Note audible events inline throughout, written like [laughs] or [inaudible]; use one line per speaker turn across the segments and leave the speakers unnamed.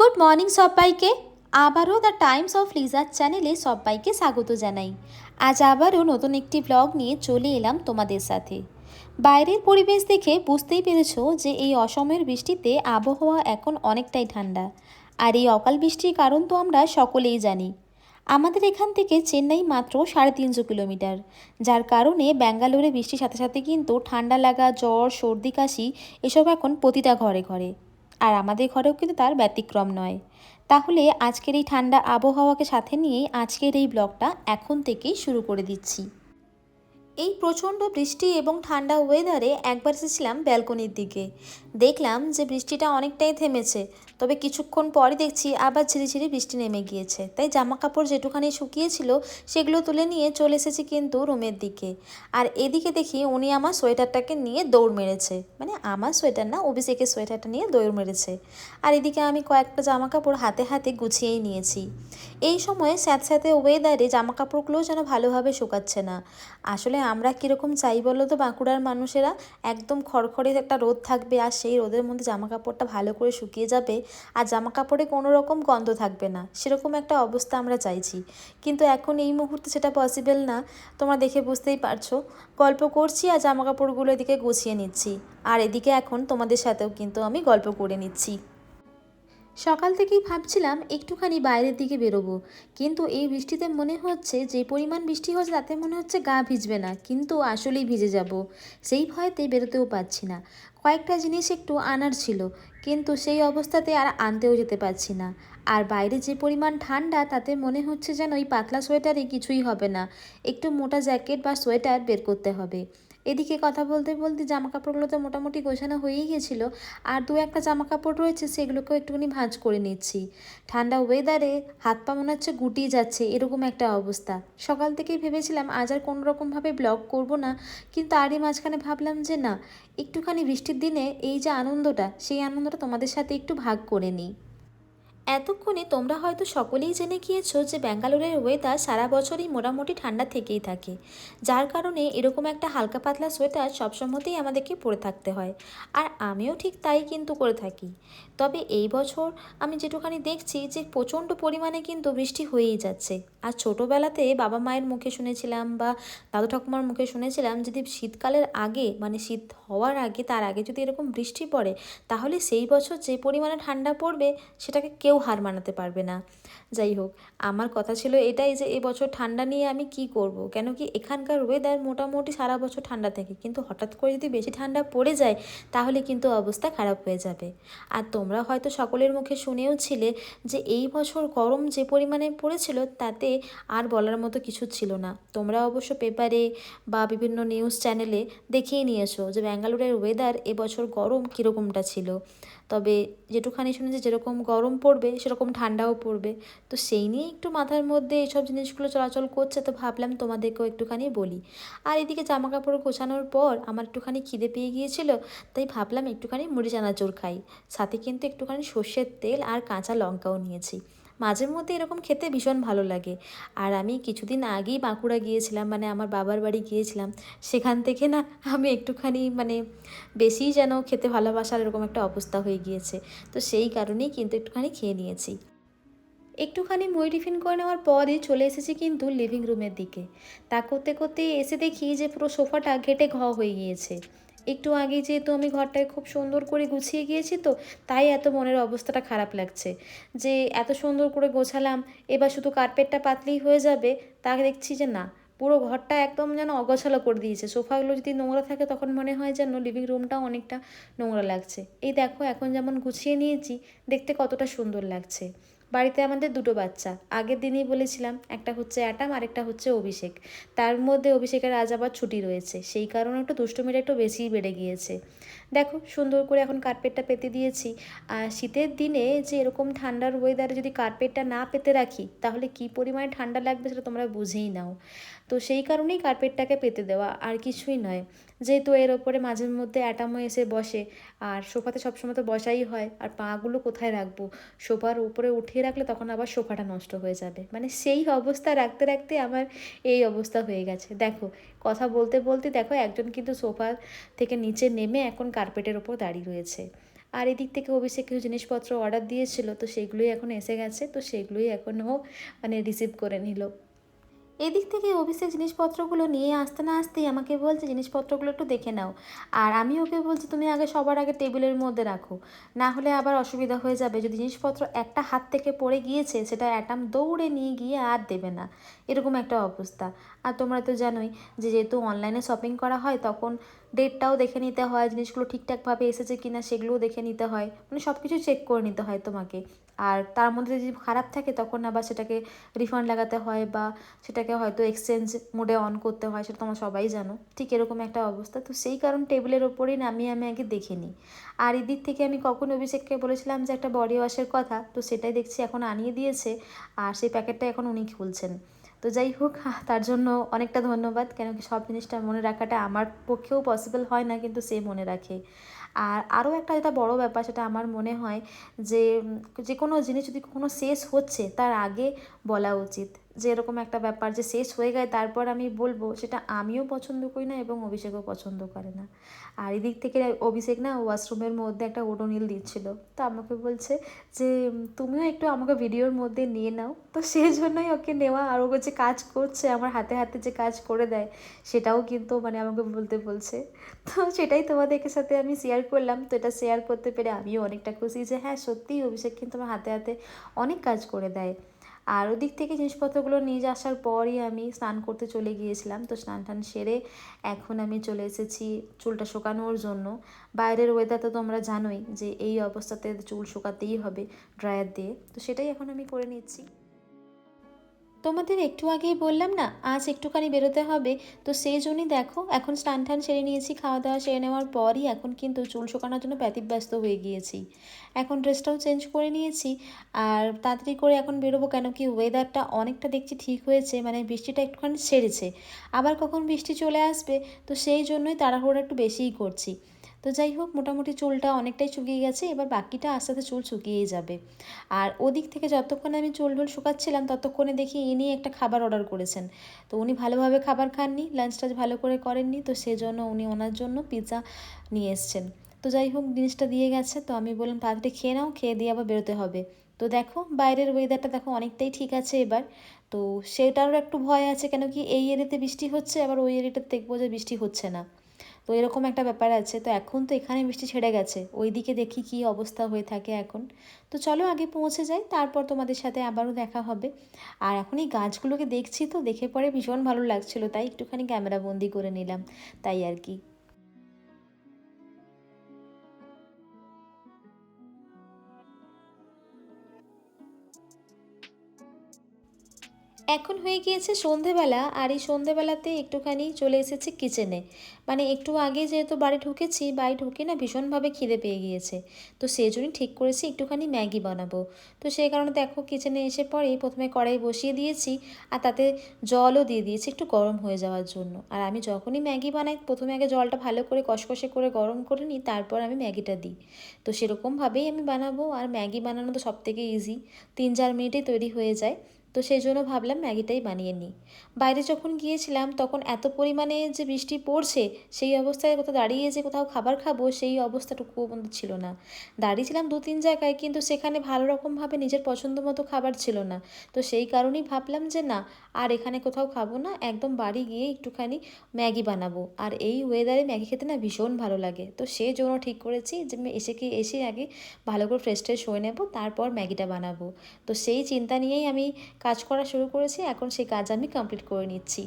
Good morning সবাইকে। আবারও the Times of লিজার চ্যানেলে সবাইকে স্বাগত জানাই। আজ আবারও নতুন একটি ব্লগ নিয়ে চলে এলাম তোমাদের সাথে। বাইরের পরিবেশ দেখে বুঝতেই পেরেছ যে এই অসময়ের বৃষ্টিতে আবহাওয়া এখন অনেকটাই ঠান্ডা। আর এই অকাল বৃষ্টির কারণ তো আমরা সকলেই জানি। আমাদের এখান থেকে চেন্নাই মাত্র সাড়ে তিনশো কিলোমিটার, যার কারণে ব্যাঙ্গালোরে বৃষ্টির সাথে সাথে কিন্তু ঠান্ডা লাগা, জ্বর, সর্দি, কাশি এসব এখন প্রতিটা ঘরে ঘরে। আর আমাদের ঘরেও কিন্তু তার ব্যতিক্রম নয়। তাহলে আজকের এই ঠান্ডা আবহাওয়াকে সাথে নিয়েই আজকের এই ব্লগটা এখন থেকেই শুরু করে দিচ্ছি। এই প্রচণ্ড বৃষ্টি এবং ঠান্ডা ওয়েদারে একবার এসেছিলাম ব্যালকনির দিকে। দেখলাম যে বৃষ্টিটা অনেকটাই থেমেছে, তবে কিছুক্ষণ পরই দেখছি আবার ঝিরিঝিরি বৃষ্টি নেমে গিয়েছে। তাই জামা কাপড় যেটুখানি শুকিয়েছিল, সেগুলো তুলে নিয়ে চলে এসেছি কিন্তু রুমের দিকে। আর এদিকে দেখি উনি আমার সোয়েটারটাকে নিয়ে দৌড় মেরেছে। মানে আমার সোয়েটার না, অভিষেকের সোয়েটারটা নিয়ে দৌড় মেরেছে। আর এদিকে আমি কয়েকটা জামা কাপড় হাতে হাতে গুছিয়েই নিয়েছি। এই সময়ে স্যাঁত স্যাঁতে ওয়েদারে জামা কাপড়গুলোও যেন ভালোভাবে শুকাচ্ছে না। আসলে আমরা কীরকম চাই বলো তো? বাঁকুড়ার মানুষেরা একদম খড়খড়ে একটা রোদ থাকবে আর সেই রোদের মধ্যে জামা কাপড়টা ভালো করে শুকিয়ে যাবে আর জামা কাপড়ে কোনো রকম গন্ধ থাকবে না। সেরকম একটা অবস্থা আমরা চাইছি। কিন্তু এখন এই মুহূর্তে সেটা পসিবল না। তোমরা দেখে বুঝতেই পারছ। গল্প করছি আর জামা কাপড়গুলো এদিকে গুছিয়ে নিচ্ছি। আর এদিকে এখন তোমাদের সাথেও কিন্তু আমি গল্প করে নিচ্ছি। সকাল থেকেই ভাবছিলাম একটুখানি বাইরের দিকে বেরোবো। কিন্তু এই বৃষ্টিতে মনে হচ্ছে যে পরিমাণ বৃষ্টি হচ্ছে তাতে মনে হচ্ছে গা ভিজবে না, কিন্তু আসলেই ভিজে যাব। সেই ভয়তে বেরোতেও পারছি না। কয়েকটা জিনিস একটু আনার ছিল, কিন্তু সেই অবস্থাতে আর আনতেও যেতে পারছি না। আর বাইরে যে পরিমাণ ঠান্ডা, তাতে মনে হচ্ছে যেন ওই পাতলা সোয়েটারে কিছুই হবে না। একটু মোটা জ্যাকেট বা সোয়েটার বের করতে হবে। এদিকে কথা বলতে বলতে জামা কাপড়গুলো তো মোটামুটি গোছানো হয়েই গেছিল। আর দু একটা জামা কাপড় রয়েছে, সেগুলোকেও একটুখানি ভাঁজ করে নিচ্ছি। ঠান্ডা ওয়েদারে হাত পা মনে হচ্ছে গুটিয়ে যাচ্ছে, এরকম একটা অবস্থা। সকাল থেকেই ভেবেছিলাম আজ আর কোনো রকমভাবে ব্লগ করব না, কিন্তু আরই মাঝখানে ভাবলাম যে না, একটুখানি বৃষ্টির দিনে এই যে আনন্দটা, সেই আনন্দটা তোমাদের সাথে একটু ভাগ করে নিই। এতক্ষণে তোমরা হয়তো সকলেই জেনে গিয়েছো যে ব্যাঙ্গালোরের ওয়েদার সারা বছরই মোটামুটি ঠান্ডা থেকেই থাকে। যার কারণে এরকম একটা হালকা পাতলা সোয়েটার সবসময়তেই আমাদেরকে পরে থাকতে হয়। আর আমিও ঠিক তাই কিন্তু করে থাকি। তবে এই বছর আমি যেটুখানি দেখছি যে প্রচণ্ড পরিমাণে কিন্তু বৃষ্টি হয়েই যাচ্ছে। আর ছোটোবেলাতে বাবা মায়ের মুখে শুনেছিলাম বা দাদু ঠাকুমার মুখে শুনেছিলাম যদি শীতকালের আগে মানে শীত হওয়ার আগে, তার আগে যদি এরকম বৃষ্টি পড়ে, তাহলে সেই বছর যে পরিমাণে ঠান্ডা পড়বে, সেটাকে কেউ হার মানাতে পারবে না। যাই হোক, আমার কথা ছিল এটাই যে এবছর ঠান্ডা নিয়ে আমি কি করব? কেন কি এখানকার ওয়েদার মোটামুটি সারা বছর ঠান্ডা থাকে। কিন্তু হঠাৎ করে যদি বেশি ঠান্ডা পড়ে যায়, তাহলে কিন্তু অবস্থা খারাপ হয়ে যাবে। আর তোমরা হয়তো সকলের মুখে শুনেও ছিলে যে, এই বছর গরম যে পরিমাণে পড়েছিল, তাতে আর বলার মতো কিছু ছিল না। তোমরা অবশ্য পেপারে বা বিভিন্ন নিউজ চ্যানেলে দেখিয়ে নিয়েছো যে, ব্যাঙ্গালোরের ওয়েদার এবছর গরম কীরকমটা ছিল। তবে যেটুখানি শুনেছি যেরকম গরম পড়বে, সেরকম ঠান্ডাও পড়বে। তো সেই নিয়ে একটু মাথার মধ্যে এইসব জিনিসগুলো চলাচল করছে, তো ভাবলাম তোমাদেরকেও একটুখানি বলি। আর এদিকে জামা কাপড় গোছানোর পর আমার একটুখানি খিদে পেয়ে গিয়েছিল, তাই ভাবলাম একটুখানি মুড়ি চানাচুর খাই। সাথে কিন্তু একটুখানি সর্ষের তেল আর কাঁচা লঙ্কাও নিয়েছি। মাঝে মধ্যে এরকম খেতে ভীষণ ভালো লাগে। আর আমি কিছুদিন আগেই বাঁকুড়া গিয়েছিলাম মানে আমার বাবার বাড়ি গিয়েছিলাম। সেখান থেকে না, আমি একটুখানি মানে বেশিই যেন খেতে ভালোবাসার এরকম একটা অবস্থা হয়ে গিয়েছে। তো সেই কারণেই কিন্তু একটুখানি খেয়ে নিয়েছি। একটুখানি মই টিফিন করে নেওয়ার পরই চলে এসেছি কিন্তু লিভিং রুমের দিকে। তা করতে করতে এসে দেখি যে পুরো সোফাটা ঘেটে ঘ হয়ে গিয়েছে। একটু আগে যেহেতু আমি ঘরটায় খুব সুন্দর করে গুছিয়ে গিয়েছি তো, তাই এত মনের অবস্থাটা খারাপ লাগছে। যে এত সুন্দর করে গোছালাম, এবার শুধু কার্পেটটা পাতলেই হয়ে যাবে, তা দেখছি যে না, পুরো ঘরটা একদম যেন অগোছালো করে দিয়েছে। সোফাগুলো যদি নোংরা থাকে তখন মনে হয় যেন লিভিং রুমটাও অনেকটা নোংরা লাগছে। এই দেখো, এখন যেমন গুছিয়ে নিয়েছি, দেখতে কতটা সুন্দর লাগছে। বাড়িতে আমাদের দুটো বাচ্চা। আগের দিনই বলেছিলাম, একটা হচ্ছে অ্যাটাম আরেকটা হচ্ছে অভিষেক। তার মধ্যে অভিষেকের আজ আবার ছুটি রয়েছে। সেই কারণে একটু দুষ্টুমিটা একটু বেশিই বেড়ে গিয়েছে। দেখো, সুন্দর করে এখন কার্পেটটা পেতে দিয়েছি। আর শীতের দিনে যে এরকম ঠান্ডার ওয়েদারে যদি কার্পেটটা না পেতে রাখি, তাহলে কি পরিমাণে ঠান্ডা লাগবে সেটা তোমরা বুঝেই নাও। তো সেই কারণেই কার্পেটটাকে পেতে দেওয়া আর কিছুই নয়। যেহেতু এর ওপরে মাঝে মধ্যে অ্যাটামও এসে বসে, আর সোফাতে সবসময় তো বসাই হয়, আর পাগুলো কোথায় রাখব? সোফার উপরে উঠিয়ে রাখলে তখন আবার সোফাটা নষ্ট হয়ে যাবে। মানে সেই অবস্থা রাখতে রাখতে আমার এই অবস্থা হয়ে গেছে। দেখো, কথা বলতে বলতে দেখো একজন কিন্তু সোফা থেকে নিচে নেমে এখন কার্পেটের ওপর দাঁড়িয়ে রয়েছে। আর এদিক থেকে অভিষেক কিছু জিনিসপত্র অর্ডার দিয়েছিল, তো সেগুলোই এখন এসে গেছে, তো সেগুলোই এখন ও মানে রিসিভ করে নিল। এদিক থেকে অফিসের জিনিসপত্রগুলো নিয়ে আসতে না আসতেই আমাকে বলছে, জিনিসপত্রগুলো একটু দেখে নাও। আর আমি ওকে বলছি, তুমি আগে সবার আগে টেবিলের মধ্যে রাখো। না হলে আবার অসুবিধা হয়ে যাবে। যদি জিনিসপত্র একটা হাত থেকে পড়ে গিয়েছে, সেটা অ্যাটাম দৌড়ে নিয়ে গিয়ে আর দেবে না। এরকম একটা অবস্থা। আর তোমরা তো জানোই যে যেহেতু অনলাইনে শপিং করা হয়, তখন ডেটটাও দেখে নিতে হয়, জিনিসগুলো ঠিকঠাকভাবে এসেছে কিনা সেগুলোও দেখে নিতে হয়। মানে সব কিছু চেক করে নিতে হয় তোমাকে। আর তার মধ্যে যদি খারাপ থাকে তখন আবার সেটাকে রিফান্ড লাগাতে হয় বা সেটাকে হয়তো এক্সচেঞ্জ মোডে অন করতে হয়, সেটা তোমরা সবাই জানো। ঠিক এরকম একটা অবস্থা। তো সেই কারণ টেবিলের ওপরেই নামিয়ে আমি আগে দেখে নিই আর এদিক থেকে আমি কখন অভিষেককে বলেছিলাম যে একটা বডি ওয়াশের কথা, তো সেটাই দেখছি এখন আনিয়ে দিয়েছে আর সেই প্যাকেটটা এখন উনি খুলছেন। তো যাই হোক, [laughs] তার জন্য অনেকটা ধন্যবাদ। কেন কি সব জিনিসটা মনে রাখাটা আমার পক্ষেও পসিবল হয় না, কিন্তু সে মনে রাখে। আর আরও একটা যেটা বড় ব্যাপার সেটা আমার মনে হয় যে যে কোনো জিনিস যদি কখনো শেষ হচ্ছে, তার আগে বলা উচিত। যে এরকম একটা ব্যাপার যে শেষ হয়ে গেলে তারপর আমি বলব সেটা আমিও পছন্দ করি না এবং অভিষেকও পছন্দ করে না। আর এদিক থেকে অভিষেক না ওয়াশরুমের মধ্যে একটা ওডোনিল দিচ্ছিল। তো আমাকে বলছে যে, তুমিও একটু আমাকে ভিডিওর মধ্যে নিয়ে নাও। তো সেই জন্যই ওকে নেওয়া আর ও যে কাজ করছে, আমার হাতে হাতে যে কাজ করে দেয়, সেটাও কিন্তু মানে আমাকে বলতে বলছে। তো সেটাই তোমাদেরকে সাথে আমি শেয়ার করলাম। তো এটা শেয়ার করতে পেরে আমিও অনেকটা খুশি যে হ্যাঁ সত্যিই অভিষেক কিন্তু আমার হাতে হাতে অনেক কাজ করে দেয়। আর ওদিক থেকে জিনিসপত্রগুলো নিয়ে আসার পরই আমি স্নান করতে চলে গিয়েছিলাম। তো স্নান টান সেরে এখন আমি চলে এসেছি চুলটা শুকানোর জন্য। বাইরের ওয়েদার তো তোমরা জানোই যে এই অবস্থাতে চুল শুকাতেই হবে ড্রায়ার দিয়ে। তো সেটাই এখন আমি করে নিচ্ছি। তোমাদের একটু আগেই বললাম না, আজ একটুখানি বেরোতে হবে। তো সেই জন্যই দেখো, এখন স্নান টান সেরে নিয়েছি খাওয়া দাওয়া সেরে নেওয়ার পরই এখন কিন্তু চুল শুকানোর জন্য ব্যতিব্যস্ত হয়ে গিয়েছি। এখন ড্রেসটাও চেঞ্জ করে নিয়েছি, আর তাড়াতাড়ি করে এখন বেরোবো কেন কি ওয়েদারটা অনেকটা দেখছি ঠিক হয়েছে মানে বৃষ্টিটা একটুখানি ছেড়েছে আবার কখন বৃষ্টি চলে আসবে, তো সেই জন্যই তাড়াহুড়া একটু বেশিই করছি। তো যাই হোক, মোটামুটি চুলটা অনেকটাই শুকিয়ে গেছে, এবার বাকিটা আস্তে আস্তে চুল শুকিয়েই যাবে। আর ওদিক থেকে যতক্ষণ আমি চুল ঢুল শুকাচ্ছিলাম, ততক্ষণে দেখি ইনি একটা খাবার অর্ডার করেছেন। তো উনি ভালোভাবে খাবার খাননি লাঞ্চটা ভালো করে করেননি, তো সেজন্য উনি ওনার জন্য পিৎজা নিয়ে এসছেন। তো যাই হোক, জিনিসটা দিয়ে গেছে, তো আমি বললাম, তাড়াতাড়ি খেয়ে নাও, খেয়ে দিয়ে আবার বেরোতে হবে। তো দেখো, বাইরের ওয়েদারটা দেখো অনেকটাই ঠিক আছে এবার। তো সেটারও একটু ভয় আছে, কেন কি এই এরিয়াতে বৃষ্টি হচ্ছে, আবার ওই এরিয়াতে দেখব যে বৃষ্টি হচ্ছে না। তো এরকম একটা ব্যাপার আছে। তো এখন তো এখানে বৃষ্টি ছেড়ে গেছে। ওই দিকে দেখি কি অবস্থা হয়ে থাকে এখন। তো চলো আগে পৌঁছে যাই, তারপর তোমাদের সাথে আবারও দেখা হবে। আর এখন এই গাছগুলোকে দেখছি তো, দেখে পরে ভীষণ ভালো লাগছিল, তাই একটুখানি ক্যামেরা বন্দি করে নিলাম, তাই আর কি। এখন হয়ে গিয়েছে সন্ধেবেলা, আর এই সন্ধেবেলাতে একটুখানি চলে এসেছি কিচেনে মানে একটু আগে যেহেতু বাড়ি ঢুকেছি, বাড়ি ঢুকে না ভীষণভাবে খিদে পেয়ে গিয়েছে। তো সেই জন্যই ঠিক করেছি একটুখানি ম্যাগি বানাবো। তো সেই কারণে দেখো কিচেনে এসে পরেই প্রথমে কড়াই বসিয়ে দিয়েছি আর তাতে জলও দিয়ে দিয়েছি একটু গরম হয়ে যাওয়ার জন্য। আর আমি যখনই ম্যাগি বানাই, প্রথমে আগে জলটা ভালো করে কষকষে করে গরম করে নিই, তারপর আমি ম্যাগিটা দিই। তো সেরকমভাবেই আমি বানাবো আর ম্যাগি বানানো তো সবথেকে ইজি তিন চার মিনিটেই তৈরি হয়ে যায়। তো সেই জন্য ভাবলাম ম্যাগিটাই বানিয়ে নিই। বাইরে যখন গিয়েছিলাম তখন এত পরিমাণে যে বৃষ্টি পড়ছে সেই অবস্থায় কোথাও দাঁড়িয়ে যে কোথাও খাবার খাব, সেই অবস্থাটুকুও কিন্তু ছিল না। দাঁড়িয়েছিলাম দু তিন জায়গায়, কিন্তু সেখানে ভালো রকমভাবে নিজের পছন্দ মতো খাবার ছিল না। তো সেই কারণেই ভাবলাম যে না, আর এখানে কোথাও খাব না, একদম বাড়ি গিয়ে একটুখানি ম্যাগি বানাবো। আর এই ওয়েদারে ম্যাগি খেতে না ভীষণ ভালো লাগে। তো সেই জন্য ঠিক করেছি যে এসে কি, এসে আগে ভালো করে ফ্রেশ ট্রেশ হয়ে নেব, তারপর ম্যাগিটা বানাবো। তো সেই চিন্তা নিয়েই আমি কাজ করা শুরু করেছি, এখন সেই কাজ আমি কমপ্লিট করে নিচ্ছি।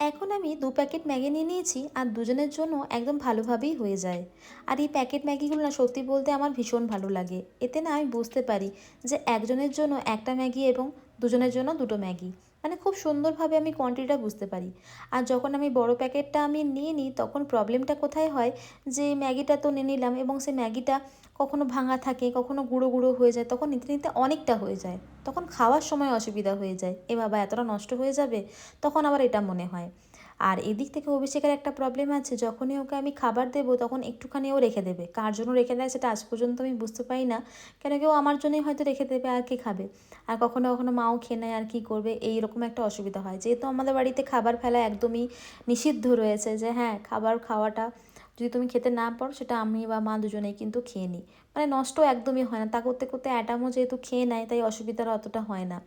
এখন আমি দু প্যাকেট ম্যাগি নিয়ে নিয়েছি আর দুজনের জন্য একদম ভালোভাবেই হয়ে যায়। আর এই প্যাকেট ম্যাগিগুলো না সত্যি বলতে আমার ভীষণ ভালো লাগে। এতে না আমি বুঝতে পারি যে একজনের জন্য একটা ম্যাগি এবং দুজনের জন্য দুটো ম্যাগি। মানে খুব সুন্দরভাবে আমি কোয়ান্টিটিটা বুঝতে পারি। আর যখন আমি বড় প্যাকেটটা আমি নিয়ে নিই, তখন প্রবলেমটা কোথায় হয়? যে ম্যাগিটা তো নিয়ে নিলাম এবং সেই ম্যাগিটা কখনো ভাঙা থাকে, কখনো গুঁড়ো গুঁড়ো হয়ে যায়, তখন নিতে নিতে অনেকটা হয়ে যায়। তখন খাওয়ার সময় অসুবিধা হয়ে যায়। এ বাবা, এতটা নষ্ট হয়ে যাবে? তখন আবার এটা মনে হয়। আর এদিক থেকে অভিষেকের একটা প্রবলেম আছে, যখনই ওকে আমি খাবার দেবো তখন একটুখানি ও রেখে দেবে। কার জন্য রেখে দেয় সেটা আজ পর্যন্ত আমি বুঝতে পারি না। কেন কেউ আমার জন্যই হয়তো রেখে দেবে আর কি খাবে। আর কখনো কখনো মাও খেয়ে নেয় আর কি করবে, এই রকম একটা অসুবিধা হয়। যেহেতু আমাদের বাড়িতে খাবার ফেলা একদমই নিষিদ্ধ রয়েছে যে হ্যাঁ খাবার খাওয়াটা যদি তুমি খেতে না পারো সেটা আমি বা মা দুজনেই কিন্তু খেয়ে নিই। মানে নষ্ট একদমই হয় না। তা করতে করতে অ্যাটামও যেহেতু খেয়ে নেয়, তাই অসুবিধার অতটা হয় না।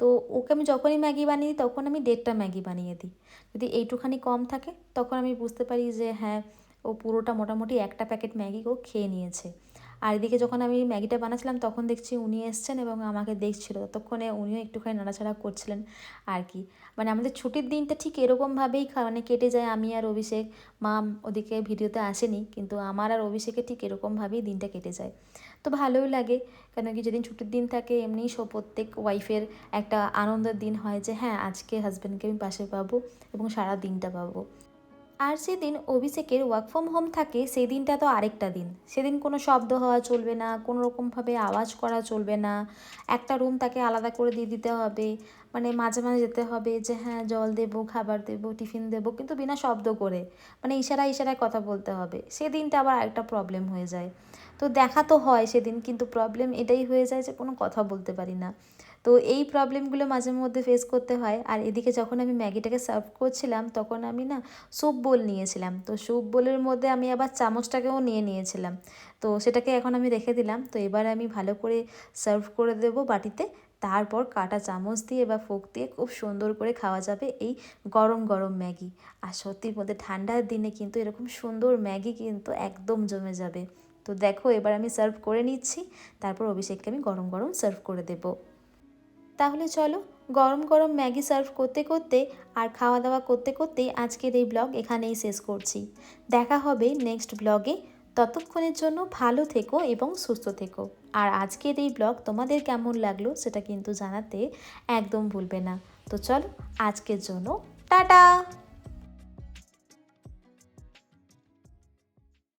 তো ওকে আমি যখনই ম্যাগি বানিয়ে দিই, তখন আমি দেড়টা ম্যাগি বানিয়ে দিই। যদি এইটুখানি কম থাকে, তখন আমি বুঝতে পারি যে হ্যাঁ ও পুরোটা মোটামুটি একটা প্যাকেট ম্যাগি ও খেয়ে নিয়েছে। আর এদিকে যখন আমি ম্যাগিটা বানাচ্ছিলাম তখন দেখছি উনি এসছেন এবং আমাকে দেখছিল। ততক্ষণে উনিও একটুখানি নাড়াচাড়া করছিলেন আর কি। মানে আমাদের ছুটির দিনটা ঠিক এরকমভাবেই মানে কেটে যায়। আমি আর অভিষেক, মা ওদিকে ভিডিওতে আসেনি, কিন্তু আমার আর অভিষেকের ঠিক এরকমভাবেই দিনটা কেটে যায়। তো ভালোই লাগে কেন কি যেদিন ছুটির দিন থাকে, এমনিই সব প্রত্যেক ওয়াইফের একটা আনন্দের দিন হয় যে হ্যাঁ আজকে হাজব্যান্ডকে আমি পাশে পাবো এবং সারা দিনটা পাবো। আর সেদিন অভিষেকের ওয়ার্ক ফ্রম হোম থাকে সেই দিনটা তো আরেকটা দিন। সেদিন কোনো শব্দ হওয়া চলবে না, কোনো রকমভাবে আওয়াজ করা চলবে না। একটা রুম তাকে আলাদা করে দিয়ে দিতে হবে। মানে মাঝে মাঝে যেতে হবে যে হ্যাঁ জল দেবো, খাবার দেবো, টিফিন দেবো। কিন্তু বিনা শব্দ করে। মানে ইশারায় ইশারায় কথা বলতে হবে। সেদিনটা আবার আরেকটা প্রবলেম হয়ে যায়। তো দেখা তো হয় সেদিন, কিন্তু প্রবলেম এটাই হয়ে যায় যে কোনো কথা বলতে পারি না। তো এই প্রবলেমগুলো মাঝে মধ্যে ফেস করতে হয়। আর এদিকে যখন আমি ম্যাগিটাকে সার্ভ করছিলাম, তখন আমি না স্যুপ বোল নিয়েছিলাম। তো স্যুপ বোলের মধ্যে আমি আবার চামচটাকেও নিয়ে নিয়েছিলাম। তো সেটাকে এখন আমি রেখে দিলাম। তো এবার আমি ভালো করে সার্ভ করে দেবো বাটিতে। তারপর কাটা চামচ দিয়ে বা ফোক দিয়ে খুব সুন্দর করে খাওয়া যাবে এই গরম গরম ম্যাগি। আর সত্যির মধ্যে ঠান্ডার দিনে কিন্তু এরকম সুন্দর ম্যাগি কিন্তু একদম জমে যাবে। তো দেখো এবার আমি সার্ভ করে নিচ্ছি। তারপর অভিষেককে আমি গরম গরম সার্ভ করে দেবো। তাহলে চলো গরম গরম ম্যাগি সার্ভ করতে করতে আর খাওয়া দাওয়া করতে করতে আজকের এই ব্লগ এখানেই শেষ করছি। দেখা হবে নেক্সট ব্লগে। ততক্ষণের জন্য ভালো থেকো এবং সুস্থ থেকো। আর আজকের এই ব্লগ তোমাদের কেমন লাগল সেটা কিন্তু জানাতে একদম ভুলবে না। তো চলো আজকের জন্য টাটা!